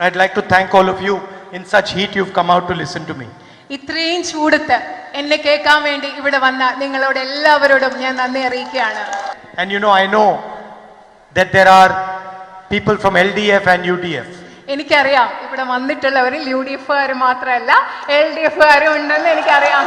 I'd like to thank all of you. In such heat, you've come out to listen to me. ഇത്രയും ചൂടത്ത് എന്നെ കേൾക്കാൻ വേണ്ടി ഇവിടെ വന്ന നിങ്ങളോട് എല്ലാവരോടും ഞാൻ നന്ദി അറിയിക്കുകയാണ് And you know, I know that there are people from LDF and UDF. എനിക്കറിയാം ഇവിടെ വന്നിട്ടുള്ളവരിൽ യു ഡി എഫുകാർ മാത്രമല്ല എൽ ഡി എഫുകാരും ഉണ്ടെന്ന് എനിക്കറിയാം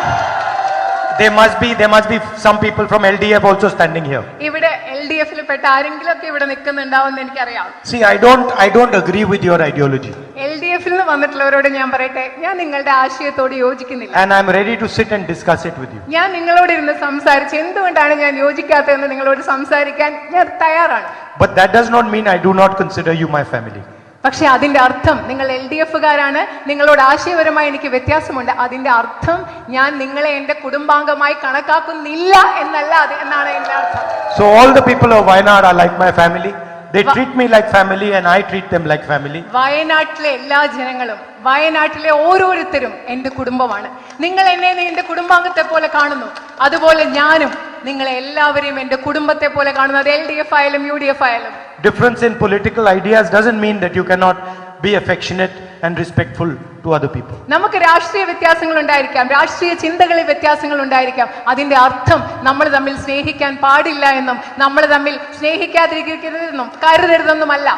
There must be there must be some people from LDF also standing here. ഇവിടെ എൽ ഡി എഫിൽ പെട്ട ആരെങ്കിലും ഒക്കെ ഇവിടെ നിൽക്കുന്നുണ്ടാവുമെന്ന് എനിക്കറിയാം See, I don't I don't agree with your ideology. L D എഫിൽ നിന്ന് വന്നിട്ടുള്ളവരോട് ഞാൻ പറയട്ടെ ഞാൻ നിങ്ങളുടെ ആശയത്തോട് യോജിക്കുന്നില്ല And I'm ready to sit and discuss it with you. ഞാൻ നിങ്ങളോട് ഇരുന്ന് സംസാരിച്ച് എന്തുകൊണ്ടാണ് ഞാൻ യോജിക്കാത്തതെന്ന് നിങ്ങളോട് സംസാരിക്കാൻ ഞാൻ തയ്യാറാണ് But that does not mean I do not consider you my family. പക്ഷെ അതിന്റെ അർത്ഥം നിങ്ങൾ എൽ ഡി എഫുകാരാണ്. നിങ്ങളോട് ആശയപരമായി എനിക്ക് വ്യത്യാസമുണ്ട്. അതിന്റെ അർത്ഥം ഞാൻ നിങ്ങളെ എന്റെ കുടുംബാംഗമായി കണക്കാക്കുന്നില്ല എന്നല്ല അത് എന്നാണ് എന്റെ അർത്ഥം. So all the people of Wayanad like my family. They treat me like family and I treat them like family. വയനാട്ടിലെ എല്ലാ ജനങ്ങളും വയനാട്ടിലെ ഓരോരുത്തരും എന്റെ കുടുംബമാണ്. നിങ്ങൾ എന്നെ എന്റെ കുടുംബാംഗത്തെ പോലെ കാണുന്നു. അതുപോലെ ഞാനും നിങ്ങളെ എല്ലാവരെയും എന്റെ കുടുംബത്തെ പോലെ കാണുന്നത് എൽ ഡി എഫ് ആയാലും യു ഡി എഫ് ആയാലും difference in political ideas doesn't mean ദു can not be affectionate and respectful to other people. നമുക്ക് രാഷ്ട്രീയ വ്യത്യാസങ്ങൾ ഉണ്ടായിരിക്കാം രാഷ്ട്രീയ ചിന്തകളിൽ വ്യത്യാസങ്ങൾ ഉണ്ടായിരിക്കാം അതിന്റെ അർത്ഥം നമ്മൾ തമ്മിൽ സ്നേഹിക്കാൻ പാടില്ല എന്നും നമ്മൾ തമ്മിൽ സ്നേഹിക്കാതിരിക്കരുതെന്നും കരുതരുതെന്നുമല്ല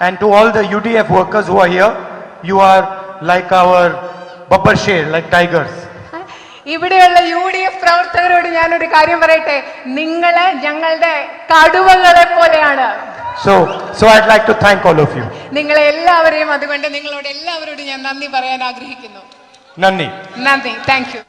And to all the UDF workers who are here, you are like our Babbar Sher, like tigers. ഇവിടെയുള്ള യു ഡി എഫ് പ്രവർത്തകരോട് ഞാനൊരു കാര്യം പറയട്ടെ? നിങ്ങളെ ഞങ്ങളുടെ കടുവകളെ പോലെയാണ്. So so I'd like to thank all of you. നിങ്ങളെ എല്ലാവരെയും അതുകൊണ്ട് നിങ്ങളോട് എല്ലാവരോടും ഞാൻ നന്ദി പറയാൻ ആഗ്രഹിക്കുന്നു. നന്ദി. നന്ദി. Thank you